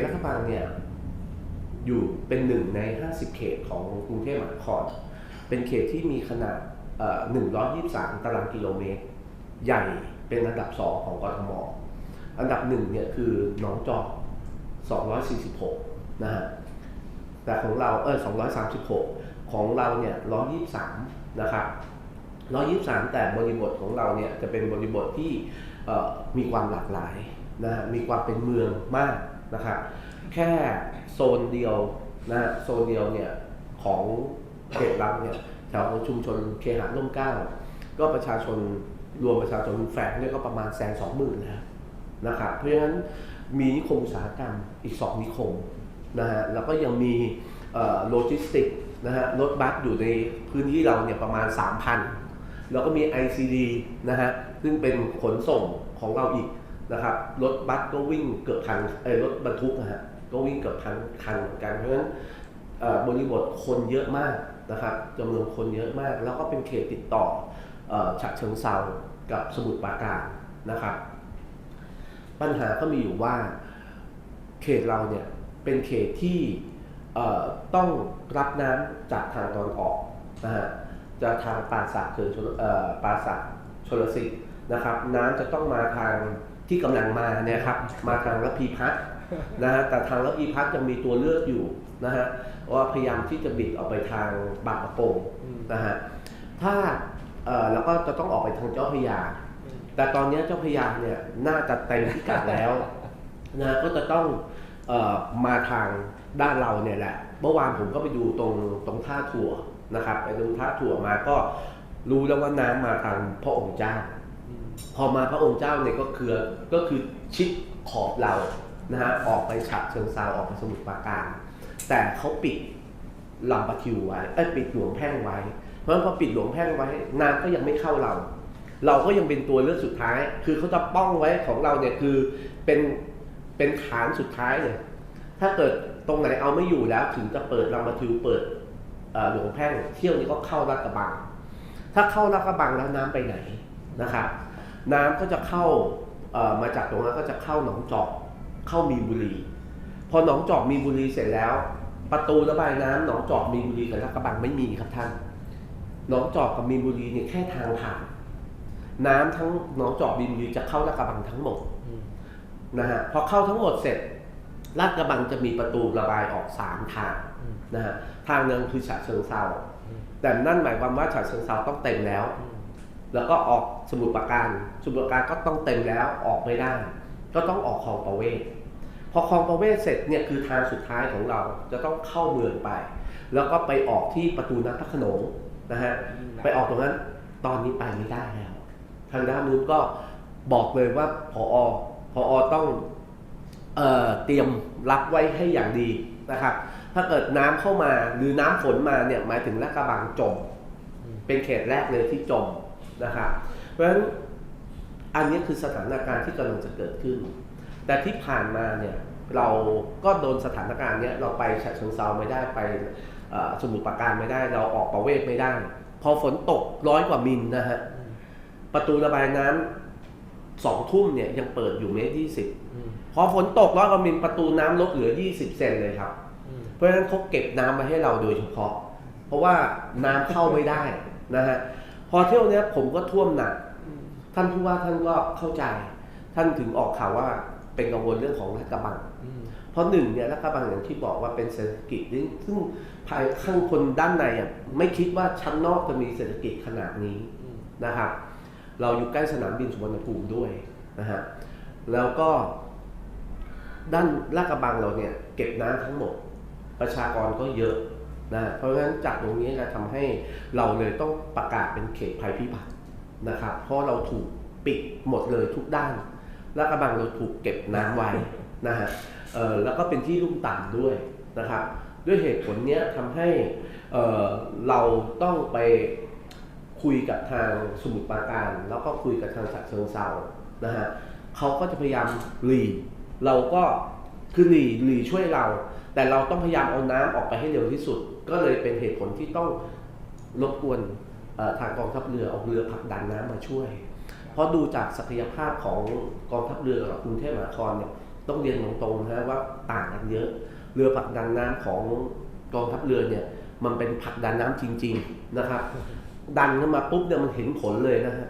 ตลาดกระบังเนี่ยอยู่เป็นหนึ่งใน 50 เขตของกรุงเทพมหานคร เป็นเขตที่มีขนาดเอ่อ123 ตารางกิโลเมตร ใหญ่เป็นอันดับ 2 ของกทม อันดับหนึ่งเนี่ยคือหนองจอก 246 นะฮะ แต่ของเราเออ236 ของเราเนี่ย 123 นะครับ 123 แต่บริบทของเราเนี่ยจะเป็นบริบทที่มีความหลากหลายนะฮะมีความเป็นเมืองมาก นะครับแค่โซนเดียวนะโซนเดียวเนี่ยของเขตเราเนี่ยแถวชุมชนเคหะร่มเก้าก็ประชาชนรวมประชาชนแฝงเนี่ยก็ประมาณแสนสองหมื่นแล้วนะครับเพราะฉะนั้นมีนิคมอุตสาหกรรมอีก2นิคมนะฮะแล้วก็ยังมีโลจิสติกนะฮะรถบัสอยู่ในพื้นที่เราเนี่ยประมาณ 3,000 แล้วก็มี ICD นะฮะซึ่งเป็นขนส่งของเราอีก นะครับรถบัสก็วิ่งเกือบพันเอ้ยรถบรรทุกนะฮะก็วิ่งเกือบพันคันเหมือนกันเพราะฉะนั้นบริบทคนเยอะมากนะครับจำนวนคนเยอะมาก แล้วก็เป็นเขตติดต่อฉะเชิงเซากับสมุทรปราการนะครับ ปัญหาก็มีอยู่ว่าเขตเราเนี่ยเป็นเขตที่ต้องรับน้ำจากทางตอนออกนะฮะจะทางปราสาทเขื่อนชลเอ่อปราสาทชลสิทธิ์นะครับ น้ำจะต้องมาทาง ที่กำลังมาเนี่ยครับมาทางระพีพัฒน์นะฮะแต่ทางระพีพัฒน์ยังมีตัวเลือกอยู่นะฮะว่าพยายามที่จะบิดออกไปทางบางประกงนะฮะถ้าเอ่อแล้วก็จะต้องออกไปทางเจ้าพระยา แต่ตอนนี้เจ้าพระยาเนี่ยน่าจะเต็มพิกัดแล้วนะก็จะต้องเออมาทางด้านเราเนี่ยแหละ เมื่อวานผมก็ไปดูตรงตรงท่าถั่วนะครับไปดูท่าถั่วมาก็รู้แล้วว่าน้ำมาทางพระองค์เจ้า พอมาพระองค์เจ้าเนี่ยก็คือก็คือชิดขอบเรานะฮะออกไปฉะเชิงเซาออกไปสมุทรปราการ แต่เขาปิดลำปะทิวไว้เอ้ยปิดหลวงแพ่งไว้ เพราะฉะนั้นพอปิดหลวงแพ่งไว้น้ำก็ยังไม่เข้าเรา เราก็ยังเป็นตัวเลือกสุดท้าย คือเขาจะป้องไว้ของเราเนี่ยคือเป็นเป็นฐานสุดท้ายเลยถ้าเกิดตรงไหนเอาไม่อยู่แล้วถึงจะเปิดลำปะทิวเปิดหลวงแพ่งเที่ยวนี้ก็เข้าลาดกระบัง ถ้าเข้าลาดกระบังแล้วน้ำไปไหน นะครับน้ำก็จะเข้ามาจากตรงนั้นก็จะเข้าหนองจอกเข้ามีนบุรี พอหนองจอกมีนบุรีเสร็จแล้ว ประตูระบายน้ำหนองจอกมีนบุรีกับลาดกระบังไม่มีครับท่านหนองจอกกับมีนบุรีเนี่ยแค่ทางผ่าน น้ำทั้งหนองจอกมีนบุรีจะเข้าลาดกระบังทั้งหมดนะฮะพอเข้าทั้งหมดเสร็จลาดกระบังจะมีประตูระบายออกสามทางนะฮะทางหนึ่งคือฉะเชิงเซาแต่นั่นหมายความว่าฉะเชิงเซาต้องเต็มแล้ว แล้วก็ออกสมุทรปราการ สมุทรปราการก็ต้องเต็มแล้วออกไม่ได้ ก็ต้องออกคลองประเวศพอคลองประเวศเสร็จเนี่ยคือทางสุดท้ายของเราจะต้องเข้าเมืองไป แล้วก็ไปออกที่ประตูน้ำพระโขนงนะฮะไปออกตรงนั้นตอนนี้ไปไม่ได้แล้วทางด้านนู้นก็บอกเลยว่าพอพอต้องเออเตรียมรับไว้ให้อย่างดีนะครับ ถ้าเกิดน้ำเข้ามาหรือน้ำฝนมาเนี่ยหมายถึงลาดกระบังจม เป็นเขตแรกเลยที่จม นะครับเพราะฉะนั้นอันนี้คือสถานการณ์ที่กำลังจะเกิดขึ้น แต่ที่ผ่านมาเนี่ยเราก็โดนสถานการณ์เนี้ยเราไปฉะเชิงเซาไม่ได้ไปเอ่อสมุทรปราการไม่ได้ เราออกประเวศไม่ได้ พอฝนตกร้อยกว่ามิลนะฮะประตูระบายน้ำสองทุ่มเนี่ยยังเปิดอยู่เมตรยี่สิบพอฝนตกร้อยกว่ามิลประตูน้ำลดเหลือยี่สิบเซนเลยครับ เพราะฉะนั้นเขาเก็บน้ำมาให้เราโดยเฉพาะ เพราะว่าน้ำเข้าไม่ได้นะฮะ พอเที่ยวเนี้ยผมก็ท่วมหนักท่านผู้ว่าท่านก็เข้าใจ ท่านถึงออกข่าวว่าเป็นกังวลเรื่องของรัฐกระบังเพราะหนึ่งเนี่ยรัฐกระบังอย่างที่บอกว่าเป็นเศรษฐกิจที่ซึ่งภายข้างคนด้านในอะไม่คิดว่าชั้นนอกจะมีเศรษฐกิจขนาดนี้นะครับ เราอยู่ใกล้สนามบินสุวรรณภูมิด้วยนะฮะแล้วก็ ด้านลาดกระบังเราเนี่ย เก็บน้ำทั้งหมด ประชากรก็เยอะ นะเพราะฉะนั้นจากตรงนี้จะทำให้เราเลยต้องประกาศเป็นเขตภัยพิบัตินะครับเพราะเราถูกปิดหมดเลยทุกด้าน แลาดกระบังเราถูกเก็บน้ำไว้นะฮะแล้วก็เป็นที่ลุ่มต่ำด้วยนะครับ ด้วยเหตุผลนี้ทำให้เเราต้องไปคุยกับทางสมุทรปราการ แล้วก็คุยกับทางฉะเชิงเซานะฮะเขาก็จะพยายามหลีเราก็คือหลีหลีช่วยเรา แต่เราต้องพยายามเอาน้ำออกไปให้เร็วที่สุด ก็เลยเป็นเหตุผลที่ต้องรบกวนทางกองทัพเรือเอาเรือผลักดันน้ำมาช่วย เพราะดูจากศักยภาพของกองทัพเรือกับกรุงเทพมหานครเนี่ยต้องเรียนตรงๆนะว่าต่างกันเยอะ เรือผลักดันน้ำของกองทัพเรือเนี่ยมันเป็นผลักดันน้ำจริง ๆนะครับ ดันขึ้นมาปุ๊บเนี่ยมันเห็นผลเลยนะฮะ